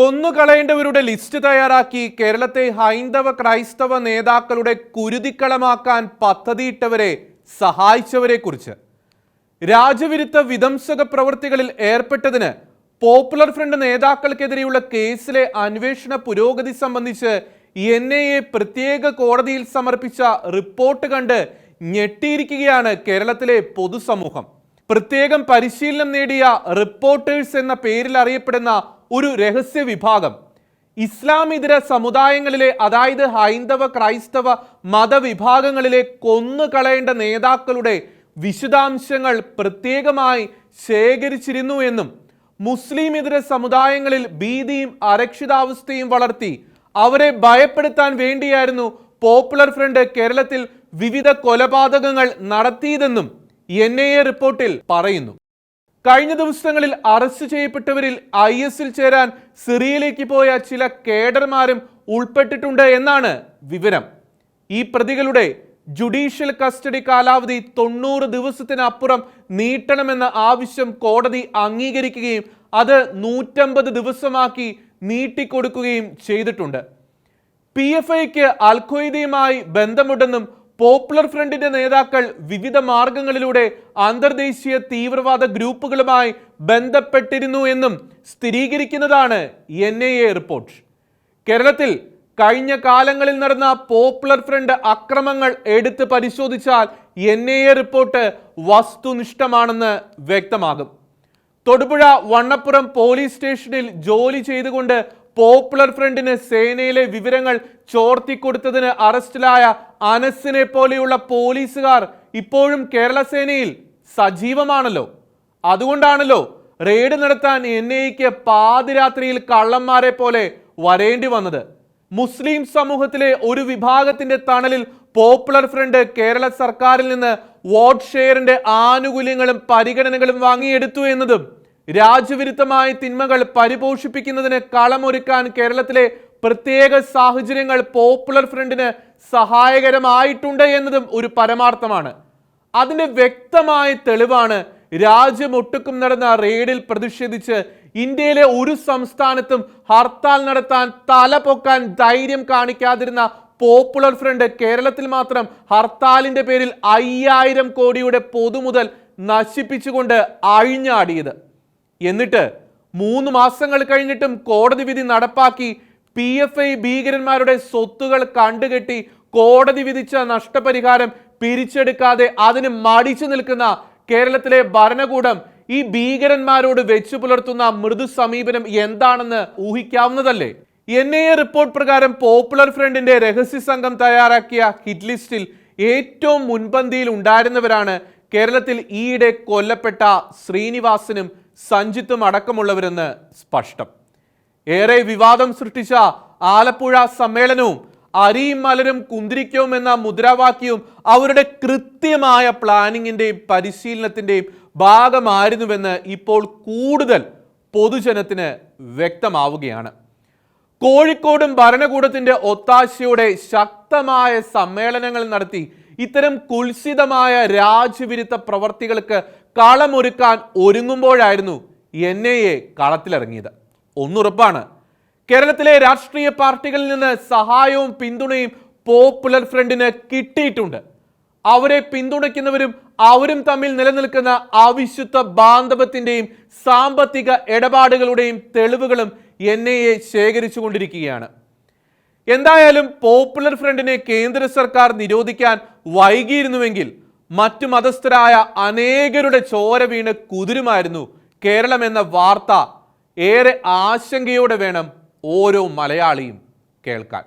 കൊന്നുകളയേണ്ടവരുടെ list തയ്യാറാക്കി കേരളത്തെ ഹൈന്ദവ ക്രൈസ്തവ നേതാക്കളുടെ കുരുതിക്കളമാക്കാൻ പദ്ധതിയിട്ടവരെ സഹായിച്ചവരെ കുറിച്ച് രാജവിരുദ്ധ വിധംസക പ്രവൃത്തികളിൽ ഏർപ്പെട്ടതിന് പോപ്പുലർ ഫ്രണ്ട് നേതാക്കൾക്കെതിരെയുള്ള കേസിലെ അന്വേഷണ പുരോഗതി സംബന്ധിച്ച് എൻ എ പ്രത്യേക കോടതിയിൽ സമർപ്പിച്ച റിപ്പോർട്ട് കണ്ട് ഞെട്ടിയിരിക്കുകയാണ് കേരളത്തിലെ പൊതുസമൂഹം. പ്രത്യേകം പരിശീലനം നേടിയ റിപ്പോർട്ടേഴ്സ് എന്ന പേരിൽ അറിയപ്പെടുന്ന ഒരു രഹസ്യ വിഭാഗം. ഇസ്ലാമിതര സമുദായങ്ങളിലെ അതായത് ഹൈന്ദവ ക്രൈസ്തവ മതവിഭാഗങ്ങളിലെ കൊന്നുകളയേണ്ട നേതാക്കളുടെ വിശദാംശങ്ങൾ പ്രത്യേകമായി ശേഖരിച്ചിരുന്നു എന്നും മുസ്ലിം ഇതര സമുദായങ്ങളിൽ ഭീതിയും അരക്ഷിതാവസ്ഥയും വളർത്തി അവരെ ഭയപ്പെടുത്താൻ വേണ്ടിയായിരുന്നു പോപ്പുലർ ഫ്രണ്ട് കേരളത്തിൽ വിവിധ കൊലപാതകങ്ങൾ നടത്തിയതെന്നും എൻ ഐ എ റിപ്പോർട്ടിൽ പറയുന്നു. കഴിഞ്ഞ ദിവസങ്ങളിൽ അറസ്റ്റ് ചെയ്യപ്പെട്ടവരിൽ ഐ എസിൽ ചേരാൻ സിറിയയിലേക്ക് പോയ ചില കേഡർമാരും ഉൾപ്പെട്ടിട്ടുണ്ട് എന്നാണ് വിവരം. ഈ പ്രതികളുടെ ജുഡീഷ്യൽ കസ്റ്റഡി കാലാവധി തൊണ്ണൂറ് ദിവസത്തിനപ്പുറം നീട്ടണമെന്ന ആവശ്യം കോടതി അംഗീകരിക്കുകയും അത് നൂറ്റമ്പത് ദിവസമാക്കി നീട്ടിക്കൊടുക്കുകയും ചെയ്തിട്ടുണ്ട്. പി എഫ് ഐക്ക് അൽഖ്വയ്ദയുമായി ബന്ധമുണ്ടെന്നും പോപ്പുലർ ഫ്രണ്ടിന്റെ നേതാക്കൾ വിവിധ മാർഗങ്ങളിലൂടെ അന്തർദേശീയ തീവ്രവാദ ഗ്രൂപ്പുകളുമായി ബന്ധപ്പെട്ടിരുന്നു എന്നും സ്ഥിരീകരിക്കുന്നതാണ് എൻ ഐ എ റിപ്പോർട്ട്. കേരളത്തിൽ കഴിഞ്ഞ കാലങ്ങളിൽ നടന്ന പോപ്പുലർ ഫ്രണ്ട് അക്രമങ്ങൾ എടുത്ത് പരിശോധിച്ചാൽ എൻ ഐ എ റിപ്പോർട്ട് വസ്തുനിഷ്ഠമാണെന്ന് വ്യക്തമാകും. തൊടുപുഴ വണ്ണപ്പുറം പോലീസ് സ്റ്റേഷനിൽ ജോലി ചെയ്തുകൊണ്ട് പോപ്പുലർ ഫ്രണ്ടിന് സേനയിലെ വിവരങ്ങൾ ചോർത്തിക്കൊടുത്തതിന് അറസ്റ്റിലായ അനസിനെ പോലെയുള്ള പോലീസുകാർ ഇപ്പോഴും കേരള സേനയിൽ സജീവമാണല്ലോ. അതുകൊണ്ടാണല്ലോ റെയ്ഡ് നടത്താൻ എൻ ഐക്ക് പാതിരാത്രിയിൽ കള്ളന്മാരെ പോലെ വരേണ്ടി വന്നത്. മുസ്ലിം സമൂഹത്തിലെ ഒരു വിഭാഗത്തിന്റെ തണലിൽ പോപ്പുലർ ഫ്രണ്ട് കേരള സർക്കാരിൽ നിന്ന് വോട്ട് ഷെയറിന്റെ ആനുകൂല്യങ്ങളും പരിഗണനകളും വാങ്ങിയെടുത്തു എന്നതും രാജ്യവിരുദ്ധമായ തിന്മകൾ പരിപോഷിപ്പിക്കുന്നതിന് കളമൊരുക്കാൻ കേരളത്തിലെ പ്രത്യേക സാഹചര്യങ്ങൾ പോപ്പുലർ ഫ്രണ്ടിന് സഹായകരമായിട്ടുണ്ട് എന്നതും ഒരു പരമാർത്ഥമാണ്. അതിന്റെ വ്യക്തമായ തെളിവാണ് രാജ്യമൊട്ടുക്കും നടന്ന റെയ്ഡിൽ പ്രതിഷേധിച്ച് ഇന്ത്യയിലെ ഒരു സംസ്ഥാനത്തും ഹർത്താൽ നടത്താൻ തല പൊക്കാൻ ധൈര്യം കാണിക്കാതിരുന്ന പോപ്പുലർ ഫ്രണ്ട് കേരളത്തിൽ മാത്രം ഹർത്താലിന്റെ പേരിൽ അയ്യായിരം കോടിയുടെ പൊതുമുതൽ നശിപ്പിച്ചുകൊണ്ട് അഴിഞ്ഞാടിയത്. എന്നിട്ട് മൂന്ന് മാസങ്ങൾ കഴിഞ്ഞിട്ടും കോടതി വിധി നടപ്പാക്കി പി എഫ് ഐ ഭീകരന്മാരുടെ സ്വത്തുകൾ കണ്ടുകെട്ടി കോടതി വിധിച്ച നഷ്ടപരിഹാരം പിരിച്ചെടുക്കാതെ അതിന് മടിച്ചു നിൽക്കുന്ന കേരളത്തിലെ ഭരണകൂടം ഈ ഭീകരന്മാരോട് വെച്ചു പുലർത്തുന്ന മൃദു സമീപനം എന്താണെന്ന് ഊഹിക്കാവുന്നതല്ലേ? എൻ ഐ എ റിപ്പോർട്ട് പ്രകാരം പോപ്പുലർ ഫ്രണ്ടിന്റെ രഹസ്യ സംഘം തയ്യാറാക്കിയ ഹിറ്റ് ലിസ്റ്റിൽ ഏറ്റവും മുൻപന്തിയിൽ ഉണ്ടായിരുന്നവരാണ് കേരളത്തിൽ ഈയിടെ കൊല്ലപ്പെട്ട ശ്രീനിവാസനും സഞ്ജിത്തും അടക്കമുള്ളവരെന്ന് സ്പഷ്ടം. ഏറെ വിവാദം സൃഷ്ടിച്ച ആലപ്പുഴ സമ്മേളനവും അരിയും മലരും കുന്തിരിക്കവും എന്ന മുദ്രാവാക്യവും അവരുടെ കൃത്യമായ പ്ലാനിങ്ങിന്റെയും പരിശീലനത്തിന്റെയും ഭാഗമായിരുന്നുവെന്ന് ഇപ്പോൾ കൂടുതൽ പൊതുജനത്തിന് വ്യക്തമാവുകയാണ്. കോഴിക്കോടും ഭരണകൂടത്തിന്റെ ഒത്താശയോടെ ശക്തമായ സമ്മേളനങ്ങൾ നടത്തി ഇത്തരം കുൽസിതമായ രാജ്യവിരുദ്ധ പ്രവർത്തികൾക്ക് കളമൊരുക്കാൻ ഒരുങ്ങുമ്പോഴായിരുന്നു എൻ ഐ എ കളത്തിലിറങ്ങിയത്. ഒന്നുറപ്പാണ്. കേരളത്തിലെ രാഷ്ട്രീയ പാർട്ടികളിൽ നിന്ന് സഹായവും പിന്തുണയും പോപ്പുലർ ഫ്രണ്ടിന് കിട്ടിയിട്ടുണ്ട്. അവരെ പിന്തുണയ്ക്കുന്നവരും അവരും തമ്മിൽ നിലനിൽക്കുന്ന അവിശുദ്ധ ബാന്ധവത്തിന്റെയും സാമ്പത്തിക ഇടപാടുകളുടെയും തെളിവുകളും എൻ ഐ എ ശേഖരിച്ചുകൊണ്ടിരിക്കുകയാണ്. എന്തായാലും പോപ്പുലർ ഫ്രണ്ടിനെ കേന്ദ്ര സർക്കാർ നിരോധിക്കാൻ വൈകിയിരുന്നുവെങ്കിൽ മറ്റു മതസ്ഥരായ അനേകരുടെ ചോര വീണ് കുതിരുമായിരുന്നു കേരളം എന്ന വാർത്ത ഏറെ ആശങ്കയോടെ വേണം ഓരോ മലയാളിയും കേൾക്കാൻ.